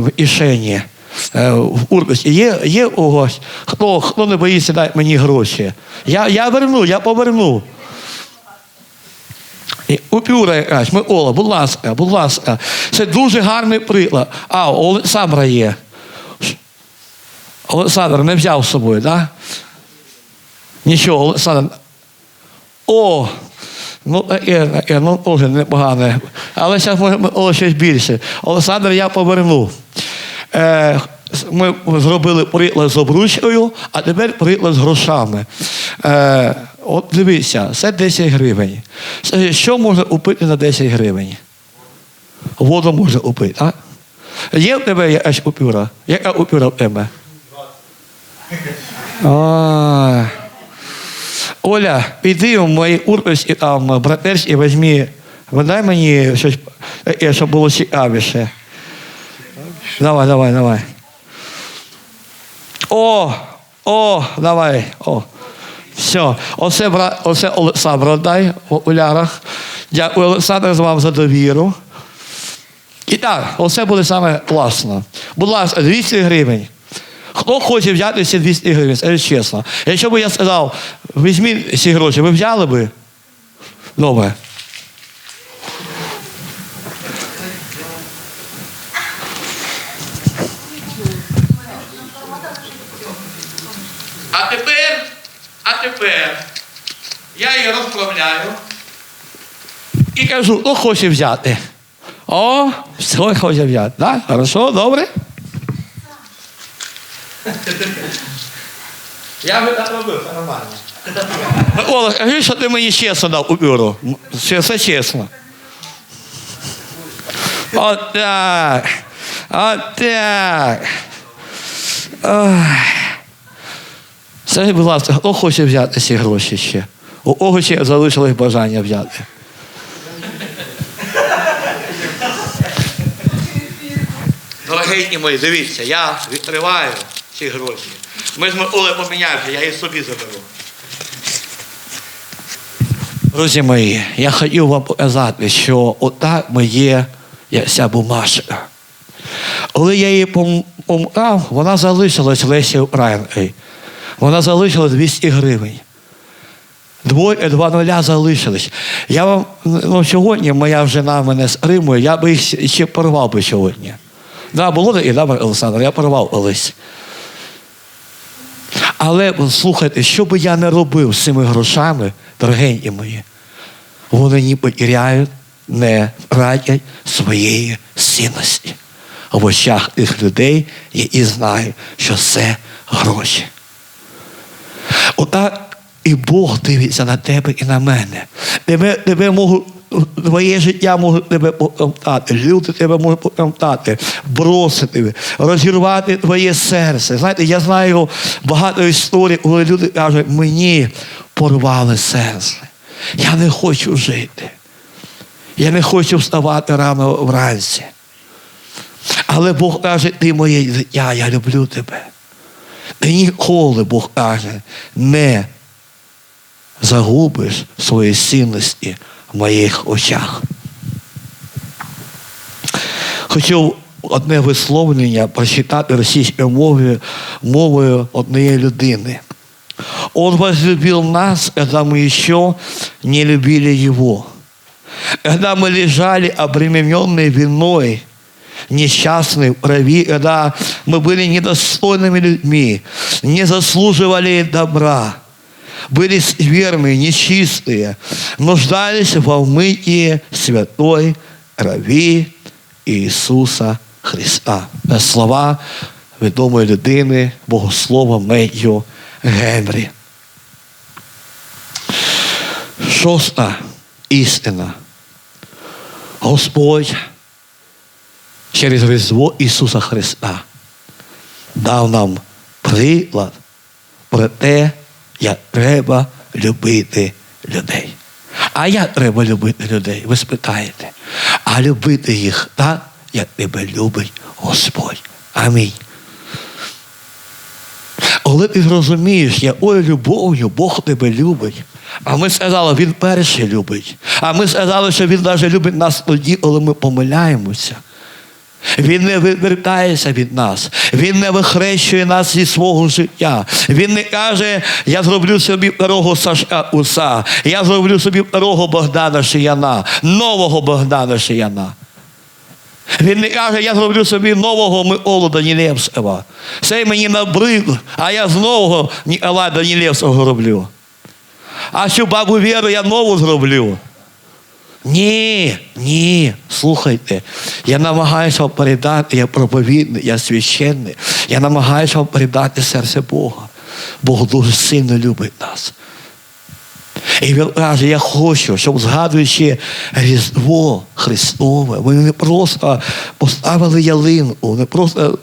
в Ішені, е, в Урбисі. Є, є у когось, хто, хто не боїться дати мені гроші. Я, я верну, я поверну. І Упюра якась, Микола, будь ласка, будь ласка. Це дуже гарний приклад. А, у Олександра є. Олександр не взяв з собою, так? Да? Нічого, Олександр. О! Ну, таке, таке, ну теж непогане. Але зараз може щось більше. Олександр, я поверну. Е, ми зробили приклад з обручкою, а тепер приклад з грошами. Е, от дивіться, це 10 гривень. Що можна купити на 10 гривень? Воду можна купити, так? Є в тебе якась купюра? Яка купюра в тебе? А. Оля, піди в мої і там братерсь і візьми, видай мені щось, таке, щоб було цікавіше. Давай, давай, давай. О, о, давай. О. Все. Оце, бра, оце Олександр дай в окулярах. Дякую, Олександр, вам за довіру. І так, оце буде саме класно. Будь ласка, 200 гривень. Хто хоче взяти ці 200 гривень, скажіть чесно. Якщо б я сказав, візьміть ці гроші, ви взяли би? Добре. А тепер, а тепер я її розправляю і кажу, хто хоче взяти. О, все хоче взяти. Так? Хорошо, добре? Я би так робив, нормально. Микола, кажи, що ти мені чесно дав у бюро. Все, чесно. От так. От так. Ой. Скажіть, будь ласка, хто хоче взяти ці гроші ще? У кого ще залишилось бажання взяти? Дорогенькі мої, дивіться, я відкриваю ці гроші. Ми з Миколою поміняємося, я їх собі заберу. Друзі мої, я хотів вам показати, що отак ми є, як ця бумажка. Коли я її пом- помкав, вона залишилась Лесі Українкою. Вона залишилась 200 гривень. Двоє, два нуля залишились. Я вам ну, сьогодні моя жена мене стримує, я би їх ще порвав би сьогодні. Да, було таке, да, Олександр, я порвав колись. Але слухайте, що би я не робив з цими грошами, дорогенькі мої, вони не потеряють, не втратять своєї цінності в очах тих людей, які знають, що це гроші. Отак і Бог дивиться на тебе і на мене. Тебе, тебе можуть, твоє життя може тебе покамтати, люди тебе можуть покамтати, бросити, розірвати твоє серце. Знаєте, я знаю багато історій, коли люди кажуть, мені порвали серце. Я не хочу жити. Я не хочу вставати рано вранці. Але Бог каже, ти моє дитя, я люблю тебе. Ти ніколи, Бог каже, не загубиш свої цінності в моїх очах. Хотів одне висловлення прочитати російською мовою, мовою однієї людини. Он возлюбил нас, когда мы еще не любили Его. Когда мы лежали обремененные виной, несчастные в крови, когда мы были недостойными людьми, не заслуживали добра, были скверные, нечистые, нуждались во вмытии святой крови Ісуса Христа. Це слова відомої людини, богослова Медіо Генрі. Шоста істина. Господь через Різдво Ісуса Христа дав нам приклад про те, як треба любити людей. А як треба любити людей? Ви спитаєте. А любити їх так, як тебе любить Господь. Амінь. Коли ти зрозумієш, якою любов'ю Бог тебе любить, а ми сказали, Він перший любить. А ми сказали, що Він навіть любить нас тоді, коли ми помиляємося. Він не відвертається від нас. Він не вихрещує нас зі свого життя. Він не каже, я зроблю собі второго Сашка Уса, я зроблю собі второго Богдана Шияна, нового Богдана Шияна. Він не каже, я зроблю собі нового Миколу Данілєвського. Цей мені набрид, а я з нового Ніколая Данілєвського роблю. А цю бабу Віру я нову зроблю. Ні, ні, слухайте. Я намагаюся вам передати, я проповідник, я священник. Я намагаюся вам передати серце Бога. Бог дуже сильно любить нас. І він каже, я хочу, щоб згадуючи Різдво Христове, ми не просто поставили ялинку, не просто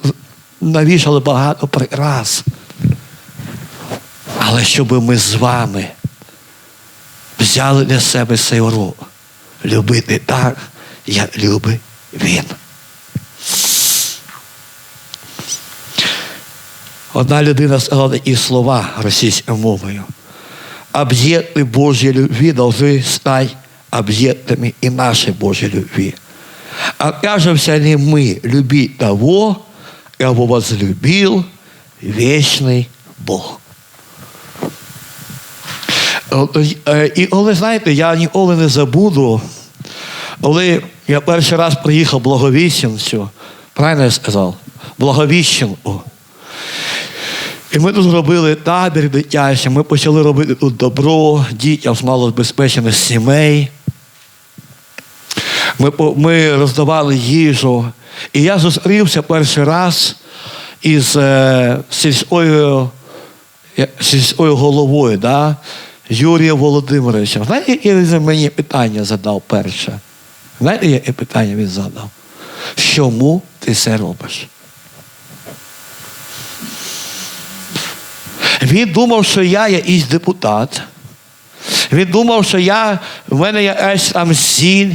навішали багато прикрас. Але щоб ми з вами взяли для себе цей урок. Любити так, як любить він. Одна людина сказала такі слова російською мовою. Объекты Божьей любви должны стать объектами и нашей Божьей любви. Окажемся ли мы любить того, кого возлюбил вечный Бог. Е, І коли, знаєте, я ніколи не забуду, коли я перший раз приїхав Благовіщенцю, правильно я сказав? Благовіщенку. І ми тут зробили табір дитячий, ми почали робити тут добро дітям з малозабезпечених сімей. Ми, ми роздавали їжу. І я зустрівся перший раз із е, сільською, сільською головою, да? Юрієм Володимировичем. Знаєте, він мені питання задав перше? Знаєте, яке питання він задав? Чому ти це робиш? Він думав, що я якийсь депутат. Він думав, що я, в мене якась там сіль.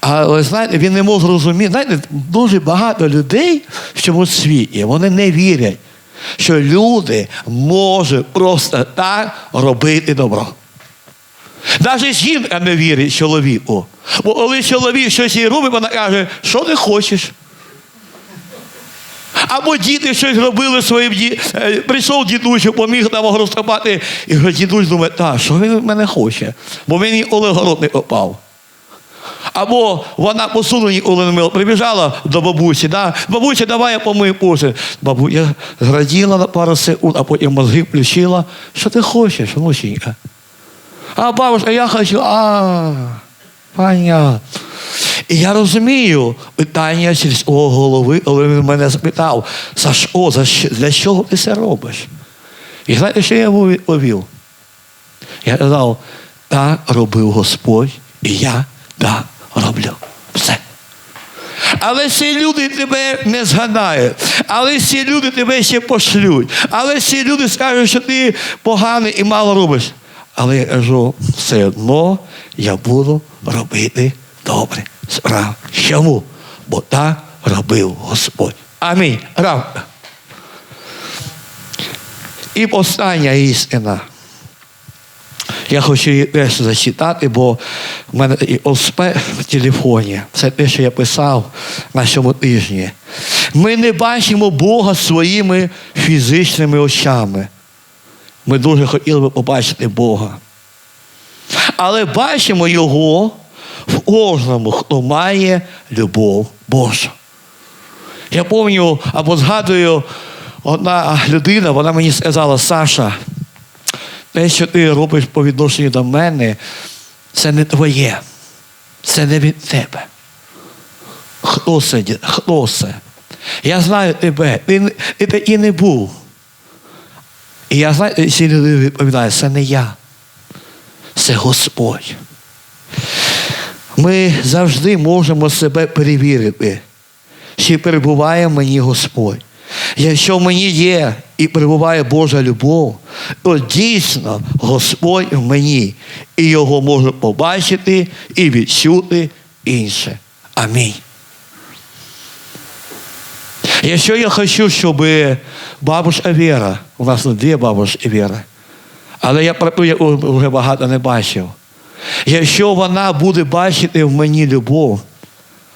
Але знаєте, він не мог зрозуміти. Знаєте, дуже багато людей в цьому світі, вони не вірять, що люди можуть просто так робити добро. Навіть жінка не вірить чоловіку. Бо коли чоловік щось їй робить, вона каже, що ти хочеш? Або діти щось робили своїм ді... е, Прийшов дідусь, поміг нам розкопати. І дідусь думає, так, що він мене хоче? Бо він ніколи в город не копав. Або вона посуду ніколи не. Прибіжала до бабусі, да? бабуся, давай я помию посуд. Бабуся зраділа на пару секунд, а потім мозги включила. Що ти хочеш, внученька? А бабушка, я хочу, а, понятно. І я розумію питання сільського голови, коли він мене запитав, Сашко, для чого ти це робиш? І знаєте, що я йому відповів? Я казав, так робив Господь, і я так роблю. Все. Але ці люди тебе не згадають, але ці люди тебе ще пошлють, але ці люди скажуть, що ти поганий і мало робиш. Але я кажу, все одно я буду робити добре справи. Чому? Бо так робив Господь. Амінь. Правда. І остання істина. Я хочу теж зачитати, бо в мене і ОСП в телефоні. Це те, що я писав на цьому тижні. Ми не бачимо Бога своїми фізичними очами. Ми дуже хотіли би побачити Бога. Але бачимо Його в кожному, хто має любов Божу. Я пам'ятаю або згадую, одна людина, вона мені сказала, Саша, те, що ти робиш по відношенню до мене, це не твоє. Це не від тебе. Хто це? Хто це? Я знаю тебе. Ти, ти такий не був. І я знаю, ці люди відповідають, це не я. Це Господь. Ми завжди можемо себе перевірити, чи перебуває мені Господь. Якщо в мені є і перебуває Божа любов, то дійсно Господь в мені, і його можна побачити і відчути інше. Амінь. Якщо я хочу, щоб бабушка Віра, у нас тут дві бабушки Віри, але я ту, вже багато не бачив. Якщо вона буде бачити в мені любов,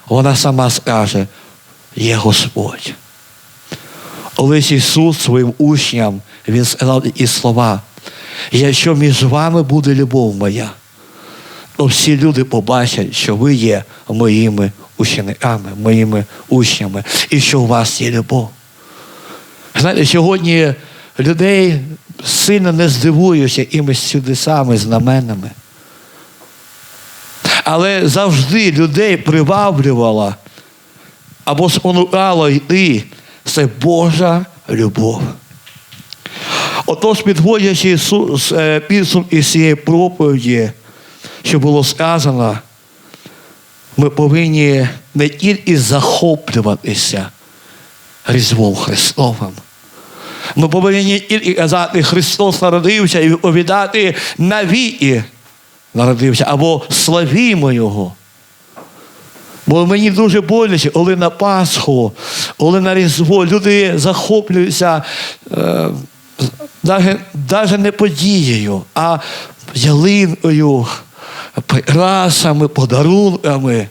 вона сама скаже, є Господь. Ось Ісус своїм учням, Він сказав і слова. Якщо між вами буде любов моя, то всі люди побачать, що ви є моїми учениками, моїми учнями, і що у вас є любов. Знаєте, сьогодні людей сильно не здивуюся імось чудесами, знаменами. Але завжди людей приваблювала або спонукало йти це Божа любов. Отож, підводячи Ісус, е, підсумки цієї проповіді, що було сказано, ми повинні не тільки захоплюватися Різдвом Христовим. Ми повинні тільки казати, Христос народився і відповідати навіки народився, або славімо Його. Бо мені дуже боляче, коли на Пасху, коли на Різдво люди захоплюються е, навіть не подією, а ялинкою, прикрасами, подарунками.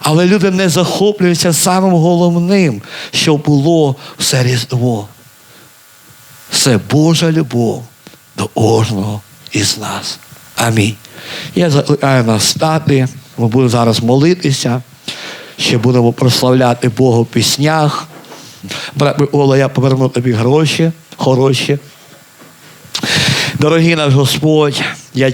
Але люди не захоплюються самим головним, що було все Різдво. Це Божа любов до кожного із нас. Амінь. Я закликаю нас стати. Ми будемо зараз молитися. Ще будемо прославляти Бога в піснях. Брат Микола, я поверну тобі гроші хороші. Дорогі наш Господь, я